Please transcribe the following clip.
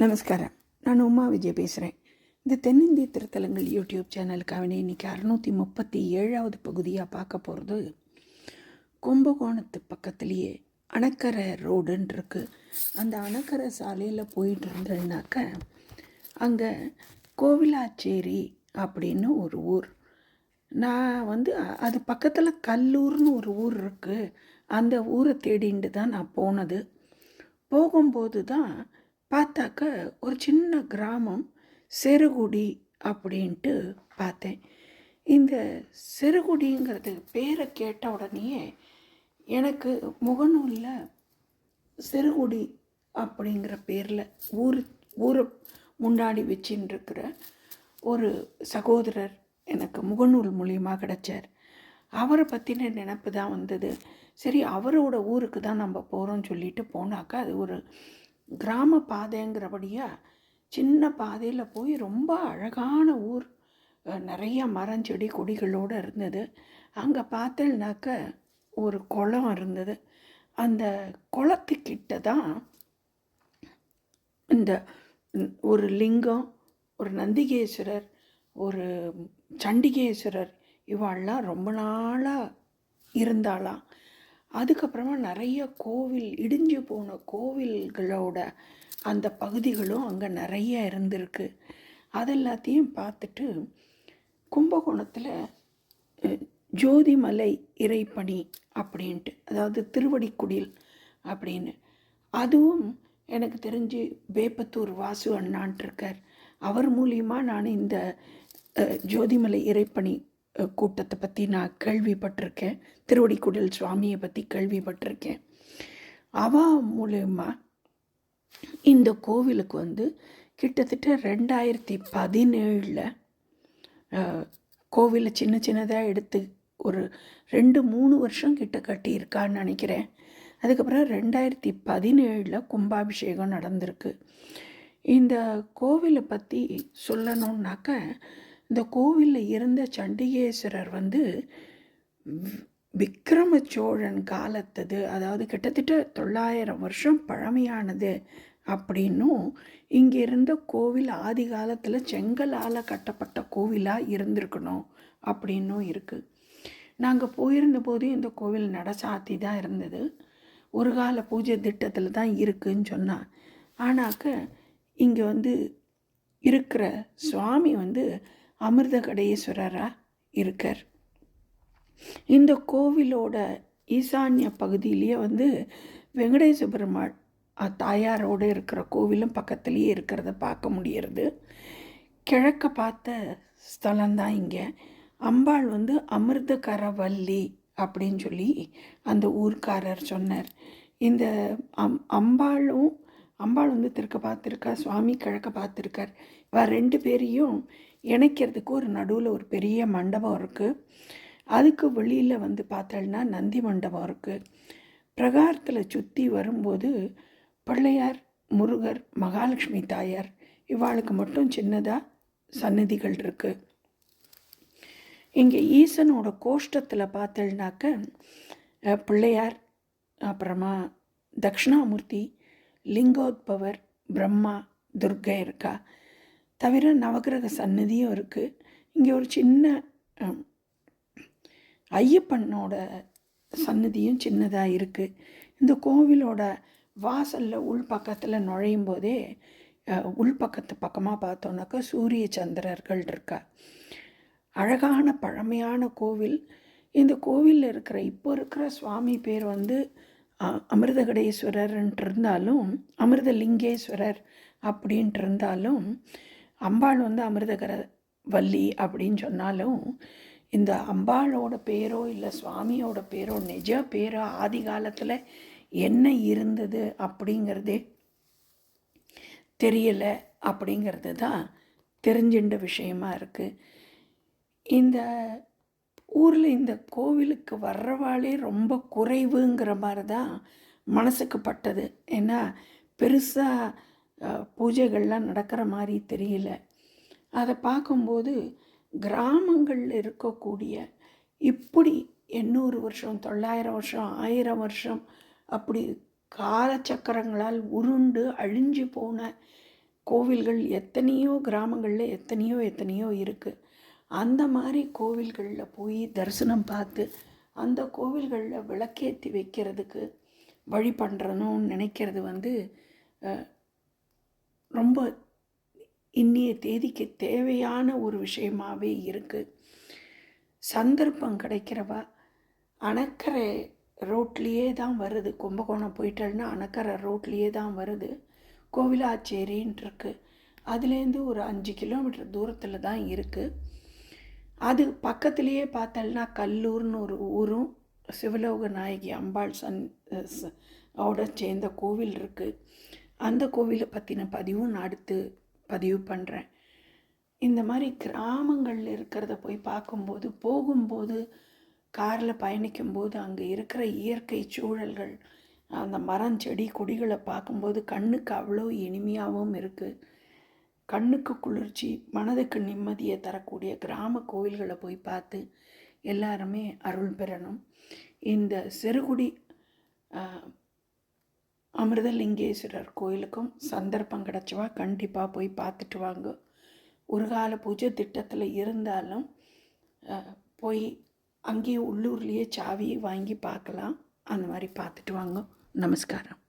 நமஸ்காரம். நான் உமா விஜய் பேசுகிறேன் இந்த தென்னிந்திய திருத்தலங்கள் யூடியூப் சேனலுக்காகவே இன்றைக்கி அறுநூற்றி முப்பத்தி ஏழாவது பகுதியாக பார்க்க போகிறது கும்பகோணத்து பக்கத்துலேயே அணக்கரை ரோடுன்ருக்கு அந்த அணக்கரை சாலையில் போயிட்டு இருந்தேன்னாக்க அங்கே கோவிலாச்சேரி அப்படின்னு ஒரு ஊர். நான் வந்து அது பக்கத்தில் கல்லூர்னு ஒரு ஊர் இருக்குது அந்த ஊரை தேடிண்டு தான் நான் போனது. போகும்போது தான் பார்த்தாக்க ஒரு சின்ன கிராமம் செருகுடி அப்படின்ட்டு பார்த்தேன். இந்த செருகுடிங்கிறது பேரை கேட்ட உடனேயே எனக்கு முகநூலில் செருகுடி அப்படிங்கிற பேரில் ஊர் ஊரை முன்னாடி வச்சுன்னு இருக்கிற ஒரு சகோதரர் எனக்கு முகநூல் மூலியமாக கிடைச்சார். அவரை பற்றின நினப்பு தான் வந்தது. சரி அவரோட ஊருக்கு தான் நம்ம போகிறோம்னு சொல்லிட்டு போனாக்கா அது ஒரு கிராம பாதைங்கிறபடியாக சின்ன பாதையில் போய் ரொம்ப அழகான ஊர். நிறைய மரம் செடி கொடிகளோடு இருந்தது. அங்கே பார்த்தேன்னாக்க ஒரு குளம் இருந்தது. அந்த குளத்துக்கிட்ட தான் இந்த ஒரு லிங்கம் ஒரு நந்திகேஸ்வரர் ஒரு சண்டிகேஸ்வரர் இவாள்லாம் ரொம்ப நாளாக இருந்தாளாம். அதுக்கப்புறமா நிறைய கோவில் இடிஞ்சு போன கோவில்களோட அந்த பகுதிகளும் அங்கே நிறைய இருந்திருக்கு. அதெல்லாத்தையும் பார்த்துட்டு கும்பகோணத்தில் ஜோதிமலை இறைப்பணி அப்படின்ட்டு அதாவது திருவடிக்குடில் அப்படின்னு. அதுவும் எனக்கு தெரிஞ்சு வேப்பத்தூர் வாசு அண்ணான்ட்டு இருக்கார். அவர் மூலியமாக நான் இந்த ஜோதிமலை இறைப்பணி கூட்டத்தை பற்றி நான் கேள்விப்பட்டிருக்கேன். திருவடிக்குடல் சுவாமியை பற்றி கேள்விப்பட்டிருக்கேன். அவ மூலயமா இந்த கோவிலுக்கு வந்து கிட்டத்தட்ட ரெண்டாயிரத்தி பதினேழில் கோவிலை சின்ன சின்னதாக எடுத்து ஒரு ரெண்டு மூணு வருஷம் கிட்ட கட்டியிருக்கான்னு நினைக்கிறேன். அதுக்கப்புறம் ரெண்டாயிரத்தி பதினேழில் கும்பாபிஷேகம் நடந்திருக்கு. இந்த கோவிலை பற்றி சொல்லணுன்னாக்க இந்த கோவிலில் இருந்த சண்டிகேஸ்வரர் வந்து விக்ரம சோழன் காலத்தது அதாவது கிட்டத்தட்ட தொள்ளாயிரம் வருஷம் பழமையானது அப்படின்னும் இங்கே இருந்த கோவில் ஆதி காலத்தில் செங்கலால் கட்டப்பட்ட கோவிலாக இருந்திருக்கணும் அப்படின்னும் இருக்குது நாங்கள் போயிருந்தபோது இந்த கோவில் நடசாத்தி தான் இருந்தது. ஒரு கால பூஜை திட்டத்தில் தான் இருக்குன்னு சொன்னான் ஆனாக்க இங்கே வந்து இருக்கிற சுவாமி வந்து அமிர்த கடேஸ்வரராக இருக்கார். இந்த கோவிலோட ஈசான்ய பகுதியிலேயே வந்து வெங்கடேச பெருமாள் தாயாரோடு இருக்கிற கோவிலும் பக்கத்துலேயே இருக்கிறத பார்க்க முடியறது கிழக்க பார்த்த ஸ்தலம்தான் இங்கே. அம்பாள் வந்து அமிர்தகரவல்லி அப்படின்னு சொல்லி அந்த ஊர்க்காரர் சொன்னார். இந்த அம் அம்பாளும் அம்பாள் வந்து தெற்க பார்த்துருக்கா சுவாமி கிழக்க பார்த்துருக்கார். இவ ரெண்டு பேரையும் இணைக்கிறதுக்கு ஒரு நடுவில் ஒரு பெரிய மண்டபம் இருக்குது அதுக்கு வெளியில் வந்து பார்த்தோம்னா நந்தி மண்டபம் இருக்குது பிரகாரத்தில் சுற்றி வரும்போது பிள்ளையார் முருகர் மகாலட்சுமி தாயார் இவாளுக்கு மட்டும் சின்னதாக சன்னதிகள் இருக்குது இங்கே ஈசனோட கோஷ்டத்தில் பார்த்தேன்னாக்க பிள்ளையார் அப்புறமா தக்ஷணாமூர்த்தி லிங்கோத்பவர் பிரம்மா துர்கை இருக்கா? தவிர நவகிரக சன்னதியும் இருக்குது இங்கே ஒரு சின்ன ஐயப்பனோட சன்னதியும் சின்னதாக இருக்குது இந்த கோவிலோட வாசலில் உள்பக்கத்தில் நுழையும் போதே உள் உள்பக்கத்து பக்கமாக பார்த்தோன்னாக்கா சூரிய சந்திரர்கள் இருக்கா? அழகான பழமையான கோவில். இந்த கோவிலில் இருக்கிற இப்போ இருக்கிற சுவாமி பேர் வந்து அஹ், அமிர்தகடேஸ்வரர்ன்ட்டு அமிர்தலிங்கேஸ்வரர் அப்படின்ட்டிருந்தாலும் அம்பாள் வந்து அமிர்தகர வள்ளி அப்படின்னு சொன்னாலும் இந்த அம்பாளோட பேரோ இல்லை சுவாமியோட பேரோ நிஜ பேரோ ஆதி காலத்தில் என்ன இருந்தது அப்படிங்கிறதே தெரியலை அப்படிங்கிறது தான் தெரிஞ்சின்ற விஷயமா இருக்குது இந்த ஊரில் இந்த கோவிலுக்கு வர்றவாளே ரொம்ப குறைவுங்கிற மாதிரி தான் மனசுக்கு பட்டது. ஏன்னா பெருசாக பூஜைகள்லாம் நடக்கிற மாதிரி தெரியல. அதை பார்க்கும்போது கிராமங்களில் இருக்கக்கூடிய இப்படி எண்ணூறு வருஷம் தொள்ளாயிரம் வருஷம் ஆயிரம் வருஷம் அப்படி காலச்சக்கரங்களால் உருண்டு அழிஞ்சு போன கோவில்கள் எத்தனையோ கிராமங்களில் எத்தனையோ எத்தனையோ இருக்குது அந்த மாதிரி கோவில்களில் போய் தரிசனம் பார்த்து அந்த கோவில்களில் விளக்கேற்றி வைக்கிறதுக்கு வழி பண்ணுறணும்னு நினைக்கிறது வந்து ரொம்ப இன்னிய தேதிக்கு தேவையான ஒரு விஷயமாகவே இருக்குது சந்தர்ப்பம் கிடைக்கிறவா அணக்கரை ரோட்லேயே தான் வருது. கும்பகோணம் போயிட்டேன்னா அணக்கரை ரோட்லேயே தான் வருது. கோவிலாச்சேரின்ட்டுருக்கு அதுலேருந்து ஒரு அஞ்சு கிலோமீட்டர் தூரத்தில் தான் இருக்குது அது பக்கத்துலேயே பார்த்தோம்னா கல்லூர்னு ஒரு ஊரும் சிவலோக நாயகி அம்பாள் சன் ச- ஓட சேர்ந்த கோவில் இருக்குது அந்த கோவிலை பற்றின பதிவும் நான் அடுத்து பதிவு பண்ணுறேன் இந்த மாதிரி கிராமங்களில் இருக்கிறத போய் பார்க்கும்போது போகும்போது காரில் பயணிக்கும்போது அங்கே இருக்கிற இயற்கை சூழல்கள் அந்த மரம் செடி கொடிகளை பார்க்கும்போது கண்ணுக்கு அவ்வளோ இனிமையாகவும் இருக்குது கண்ணுக்கு குளிர்ச்சி மனதுக்கு நிம்மதியை தரக்கூடிய கிராம கோவில்களை போய் பார்த்து எல்லாருமே அருள் பெறணும். இந்த சிறுகுடி அமிர்தலிங்கேஸ்வரர் கோயிலுக்கும் சந்தர்ப்பம் கிடச்சவா கண்டிப்பாக போய் பார்த்துட்டு வாங்க. ஒரு கால பூஜை திட்டத்தில் இருந்தாலும் போய் அங்கேயே உள்ளூர்லேயே சாவியை வாங்கி பார்க்கலாம். அந்த மாதிரி பார்த்துட்டு வாங்க. நமஸ்காரம்.